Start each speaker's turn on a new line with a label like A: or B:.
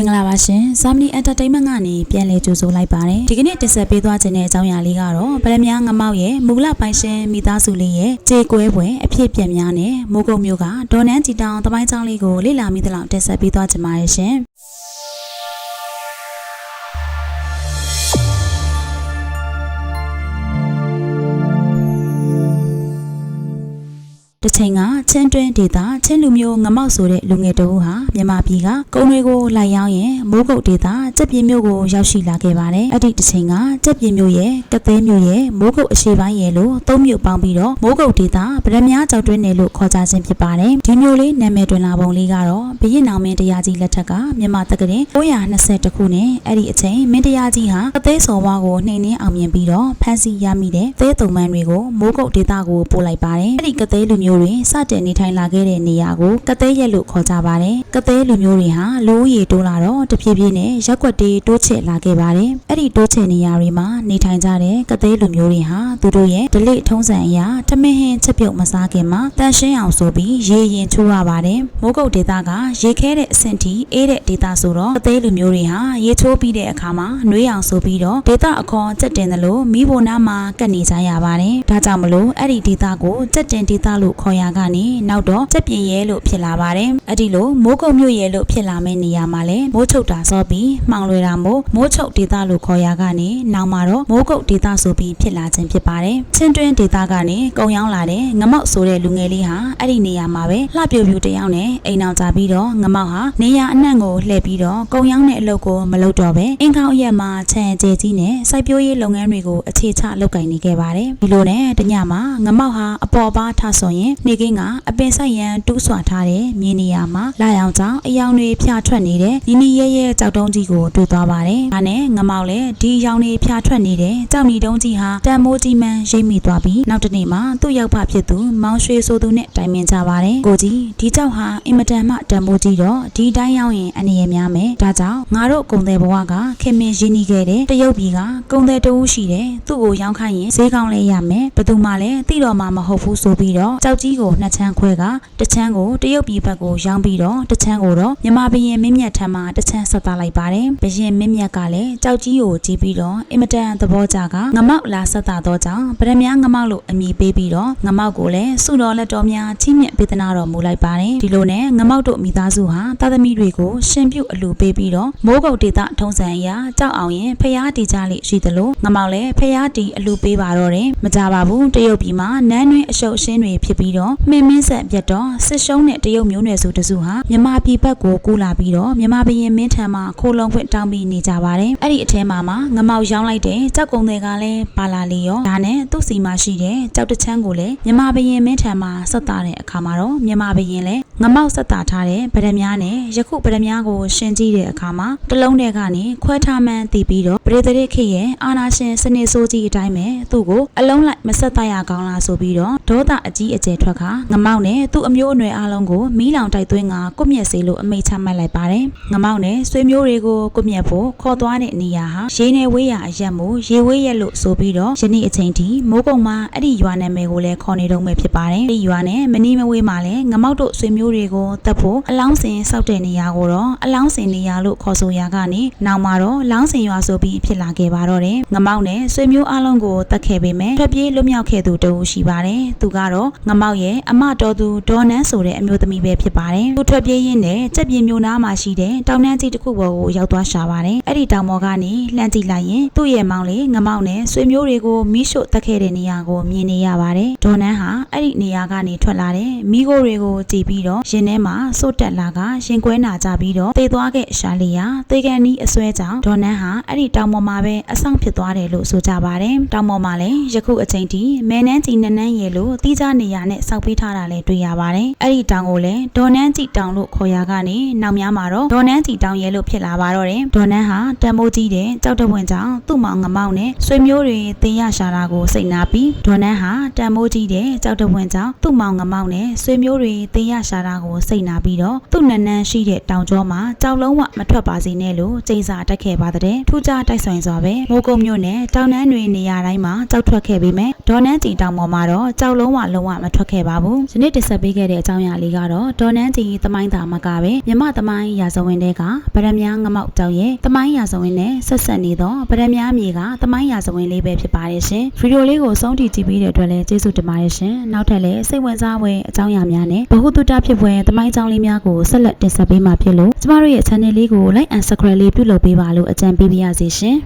A: မင်္ဂလာပါရှင်။ Zamni Entertainment ကနေပြန်လည်ကြိုဆိုလိုက်ပါတယ်။ဒီကနေ့တင်ဆက်ပေးသွားခြင်းတဲ့အကြောင်းအရာလေးကတော့ဗရမ ्या ငမောက်ရဲ့မူလပိုင်ရှင်မိသားစုလေးရဲ့ခြေကွဲပွဲအဖြစ်ပြက်များနဲ့မိုးကုတ်မျိုးကဒေါ်နန်းကြည်တောင်တပိုင်းချောင်းလေးကိုလေ့လာမိသလောက်တင်ဆက်ပေးသွားခြင်းပါတယ်ရှင်။ ချိန်ကချင်းတွင်းဒေတာချင်းလူမျိုးငမောက်ဆိုတဲ့လူငယ်တဦးဟာမြန်မာပြည်ကကုန်းတွေကိုလိုက်ရောက်ရင်မိုးကုတ်ဒေတာကြက်ပြင်းမျိုးကိုရောက်ရှိလာခဲ့ပါတယ်။အဲ့ဒီတစ်ချိန်ကကြက်ပြင်းမျိုးရဲ့ကသဲမျိုးရဲ့မိုးကုတ်အရှိပိုင်းရဲ့လို့သုံးမျိုးပေါင်းပြီးတော့မိုးကုတ်ဒေတာဗရမ ्या ကြောက်တွင်းနယ်လို့ခေါ်ကြခြင်းဖြစ်ပါတယ်။ဒီမျိုးလေးနာမည်တွင်လာပုံလေးကတော့ဘရင်နောင်မင်းတရားကြီးလက်ထက်ကမြန်မာတက္ကသိုလ်920ခုနဲ့အဲ့ဒီအချိန်မင်းတရားကြီးဟာကသဲစော်ဘွားကိုနှိမ်နှင်းအောင်မြင်ပြီးတော့ဖမ်းဆီးရမိတဲ့သဲတုံမန်းတွေကိုမိုးကုတ်ဒေတာကိုပို့လိုက်ပါတယ်။အဲ့ဒီကသဲလူမျိုးတွေစတင်နေထိုင်လာခဲ့တဲ့နေရာကိုကသဲရက်လို့ခေါ်ကြပါတယ်။ကသဲလူမျိုးတွေဟာလိုးရီတိုးလာတော့တဖြည်းဖြည်းနဲ့ရက်ွက်တေးတိုးချဲ့လာခဲ့ပါတယ်။အဲ့ဒီတိုးချဲ့နေရာတွေမှာနေထိုင်ကြတဲ့ကသဲလူမျိုးတွေဟာသူတို့ရဲ့ဒလိထုံးစံအရာထမင်းဟင်းချက်ပြုတ်မစားခင်မှာတန်ရှင်းအောင်ဆိုပြီးရေရင်ချိုးရပါတယ်။မိုးကုတ်ဒေသကရေခဲတဲ့အဆင့်ထိအေးတဲ့ဒေသဆိုတော့ကသဲလူမျိုးတွေဟာရေချိုးပြီးတဲ့အခါမှာနှွေးအောင်ဆိုပြီးတော့ဒေသအခေါ်စက်တင်တယ်လို့မိဖို့နားမှာကတ်နေကြရပါတယ်။ဒါကြောင့်မလို့အဲ့ဒီဒေသကိုစက်တင်ဒေသလို့ခေါ်ရကနေနောက်တော့စက်ပြင်ရဲလို့ဖြစ်လာပါတယ်။အဲ့ဒီလိုမိုးကုတ်မြို့ရဲလို့ဖြစ်လာမယ့်နေရာမှာလဲမိုးချုပ်တာစောပြီးမှောင်လွယ်တာမို့မိုးချုပ်ဒေသလို့ခေါ်ရကနေနောက်မှာတော့မိုးကုတ်ဒေသဆိုပြီးဖြစ်လာခြင်းဖြစ်ပါတယ်။ချင်းတွင်းဒေသကနေကုံရောက်လာတဲ့ငမောက်ဆိုတဲ့လူငယ်လေးဟာအဲ့ဒီနေရာမှာပဲလှပြူပြူတယောက်နဲ့အိမ်အောင်ကြပြီးတော့ငမောက်ဟာနေရာအနှံ့ကိုလှည့်ပြီးတော့ကုံရောက်တဲ့အလုပ်ကိုမလုပ်တော့ပဲအင်ခေါအရက်မှာခြံကျဲကြီးနဲ့စိုက်ပျိုးရေးလုပ်ငန်းတွေကိုအခြေချလုပ်ကိုင်နေခဲ့ပါတယ်။ဒီလိုနဲ့တညမှာငမောက်ဟာအပေါ်ပါထဆိုရင်နေကင်းကအပင်ဆိုင်ရန်တူးဆွာထားတဲ့မြေနေရာမှာလာရောင်ကြောင်အယောင်တွေဖြာထွက်နေတဲ့နီနီရဲရဲကြောက်တုံးကြီးကိုတွေ့သွားပါတယ်။ဒါနဲ့ငမောက်လည်းဒီအယောင်တွေဖြာထွက်နေတဲ့ကြောက်နီတုံးကြီးဟာတန်မိုးကြီးမှန်ရိပ်မိသွားပြီးနောက်တစ်နေ့မှာသူ့ရောက်ဖဖြစ်သူမောင်ရွှေဆိုသူနဲ့တိုင်ပင်ကြပါတယ်။ကိုကြီးဒီကြောက်ဟာအင်မတန်မှတန်မိုးကြီးတော့ဒီတိုင်းရောက်ရင်အနေရများမယ်။ဒါကြောင့်ငါတို့ကုံတဲ့ဘဝကခင်မင်းရင်းနှီးခဲ့တဲ့တရုတ်ပြည်ကကုံတဲ့တူးရှိတယ်။သူ့ကိုရောင်းခိုင်းရင်ဈေးကောင်းလဲရမယ်။ဘယ်သူမှလည်းသိတော့မှမဟုတ်ဘူးဆိုပြီးတော့ကြောက်ကြီးကိုနှစ်ချမ်းခွဲကတစ်ချမ်းကိုတရုတ်ပြည်ဘက်ကိုရောင်းပြီးတော့တစ်ချမ်းကိုတော့မြမဘရင်မင်းမြတ်ထံမှာတစ်ချမ်းဆက်သားလိုက်ပါတယ်။ဘရင်မင်းမြတ်ကလည်းကြောက်ကြီးကိုကြည့်ပြီးတော့အင်မတန်သဘောကျကငမောက်လာဆက်သားတော့ကြောင့်ဗရမ ्या ငမောက်လို့အမည်ပေးပြီးတော့ငမောက်ကိုလည်းစုတော်လက်တော်များချင်းမြတ်ပေးသနာတော်မူလိုက်ပါတယ်။ဒီလိုနဲ့ငမောက်တို့မိသားစုဟာတာသမီတွေကိုရှင်ပြုတ်အလူပေးပြီးတော့မိုးကုတ်ဒေသထုံးစံအရာကြောက်အောင်ရင်ဖျားတီကြလိရှိသလိုငမောက်လည်းဖျားတီအလူပေးပါတော့တယ်။မကြပါဘူးတရုတ်ပြည်မှာနန်းတွင်အရှုပ်အရှင်းတွေဖြစ်ပြီးတော့မှင်မင်းဆက်ပြတ်တော့စစ်ရှုံးတဲ့တရုတ်မျိုးနွယ်စုတစုဟာမြန်မာပြည်ဘက်ကိုကူးလာပြီးတော့မြန်မာဘရင်မင်းထံမှာခိုးလုံခွင့်တောင်းပြီးနေကြပါတယ်။အဲ့ဒီအထဲမှာမှငမောက်ရောင်းလိုက်တဲ့ကြောက်ကုံတွေကလည်းပါလာလေရောဒါနဲ့သူ့စီမှာရှိတဲ့ကြောက်တချမ်းကိုလည်းမြန်မာဘရင်မင်းထံမှာဆက်တာတဲ့အခါမှာတော့မြန်မာဘရင်လည်း ငမောက်ဆက်တာထားတဲ့ဗဒမြားနဲ့ယခုဗဒမြားကိုရှင်းကြည့်တဲ့အခါမှာတလုံးတဲ့ကနေခွဲထားမှန်းသိပြီးတော့ပရိသေရခေရဲ့အာနာရှင်စနေစိုးကြီးအတိုင်းပဲသူ့ကိုအလုံးလိုက်မဆက်တရကောင်းလားဆိုပြီးတော့ဒေါသအကြီးအကျယ်ထွက်ခါငမောက်နဲ့သူ့အမျိုးအနွယ်အလုံးကိုမီးလောင်တိုက်သွင်းကကွမျက်စေလို့အမိတ်ချမှတ်လိုက်ပါတယ်ငမောက်နဲ့ဆွေမျိုးတွေကိုကွမျက်ဖို့ခေါ်သွားတဲ့နေရာဟာရေနယ်ဝေးရအရက်မို့ရေဝေးရက်လို့ဆိုပြီးတော့ယနေ့အချိန်ထိမိုးကုံမှာအဲ့ဒီရွာနာမည်ကိုလည်းခေါ်နေတော့မယ်ဖြစ်ပါတယ်ဒီရွာနဲ့မနီးမဝေးမှာလည်းငမောက်တို့ဆွေမျိုးတွေကိုတက်ဖို့အလောင်းစင်စောက်တဲ့နေရာကိုတော့အလောင်းစင်နေရာလို့ခေါ်ဆိုရာကနေနောက်မှာတော့လောင်းစင်ရွာဆိုပြီးဖြစ်လာခဲ့ပါတော့တယ်ငမောက်နဲ့ဆွေမျိုးအလုံးကိုတက်ခဲ့ပေမဲ့ထွက်ပြေးလွတ်မြောက်ခဲ့သူတဦးရှိပါတယ်သူကတော့ငမောက်ရဲ့အမတော်သူဒေါ်နန်းဆိုတဲ့အမျိုးသမီးပဲဖြစ်ပါတယ်သူထွက်ပြေးရင်းနဲ့ကြက်ပြေမျိုးနားမှာရှိတဲ့တောင်တန်းကြီးတစ်ခုပေါ်ကိုရောက်သွားရှာပါတယ်အဲ့ဒီတောင်ပေါ်ကနေလှမ်းကြည့်လိုက်ရင်သူ့ရဲ့မောင်လေးငမောက်နဲ့ဆွေမျိုးတွေကိုမိရှို့တက်ခဲ့တဲ့နေရာကိုမြင်နေရပါတယ်ဒေါ်နန်းဟာအဲ့ဒီနေရာကနေထွက်လာတဲ့မိခိုးတွေကိုကြည့်ပြီးတော့ရင်ထဲမှာစိုးတက်လာကရင်ကွဲနာကြပြီးတော့တေသွားခဲ့ရှာလီယာတေကန်နီးအစွဲကြောင့်ဒေါ်နန်းဟာအဲ့ဒီတောင်ပေါ်မှာပဲအဆောင်ဖြစ်သွားတယ်လို့ဆိုကြပါတယ်တောင်ပေါ်မှာလည်းယခုအချိန်ထိမဲနန်းကြီးနန်းနန်းရဲလို့တီးခြားနေရာနဲ့စောက်ပေးထားတာလည်းတွေ့ရပါတယ်အဲ့ဒီတောင်ကိုလည်းဒေါ်နန်းကြီးတောင်လို့ခေါ်ရကနေနောက်များမှာတော့ဒေါ်နန်းကြီးတောင်ရဲလို့ဖြစ်လာပါတော့တယ်ဒေါ်နန်းဟာတန်မိုးကြီးတဲ့ကြောက်တပွင့်ကြောင့်သူ့မောင်ငမောက်နဲ့ဆွေမျိုးတွေတင်ရရှာတာကိုစိတ်နာပြီးဒေါ်နန်းဟာတန်မိုးကြီးတဲ့ကြောက်တပွင့်ကြောင့်သူ့မောင်ငမောက်နဲ့ဆွေမျိုးတွေတင်ရရှာတာတာကိုစိတ်နာပြီးတော့သူ့နန်းနန်းရှိတဲ့တောင်ကျောမှာကြောက်လုံးဝမထွက်ပါစေနဲ့လို့ကျိန်စာတက်ခဲ့ပါတဲ့ထူးခြားတိုက်ဆိုင်စွာပဲမိုးကုတ်မြို့နယ်တောင်နန်းတွေနေရာတိုင်းမှာကြောက်ထွက်ခဲ့ပြီးမယ်ဒေါ်နန်းကြည်တောင်ပေါ်မှာတော့ကြောက်လုံးဝလုံးဝမထွက်ခဲ့ပါဘူးယနေ့တင်ဆက်ပေးခဲ့တဲ့အကြောင်းအရာလေးကတော့ဒေါ်နန်းကြည်သမိုင်းသားမကပဲမြမသမိုင်းရာဇဝင်တွေကဗရမ ्या ငမောက်ကြောက်ရဲ့သမိုင်းရာဇဝင်နဲ့ဆက်ဆက်နေသောဗရမ ्या မြေကသမိုင်းရာဇဝင်လေးပဲဖြစ်ပါတယ်ရှင်ဗီဒီယိုလေးကိုဆုံးထိကြည့်ပြီးတဲ့အတွက်လည်းကျေးဇူးတင်ပါတယ်ရှင်နောက်ထပ်လည်းစိတ်ဝင်စားဖွယ်အကြောင်းအရာများနဲ့ဗဟုသုတဖြစ်ဖွယ်သမိုင်းကြောင်းလေးများကိုဆက်လက်တင်ဆက်ပေးမှာဖြစ်လို့ကျမတို့ရဲ့ channel လေးကို like and subscribe လေးပြုလုပ်ပေးပါလို့အကြံပေးပါရစေရှင်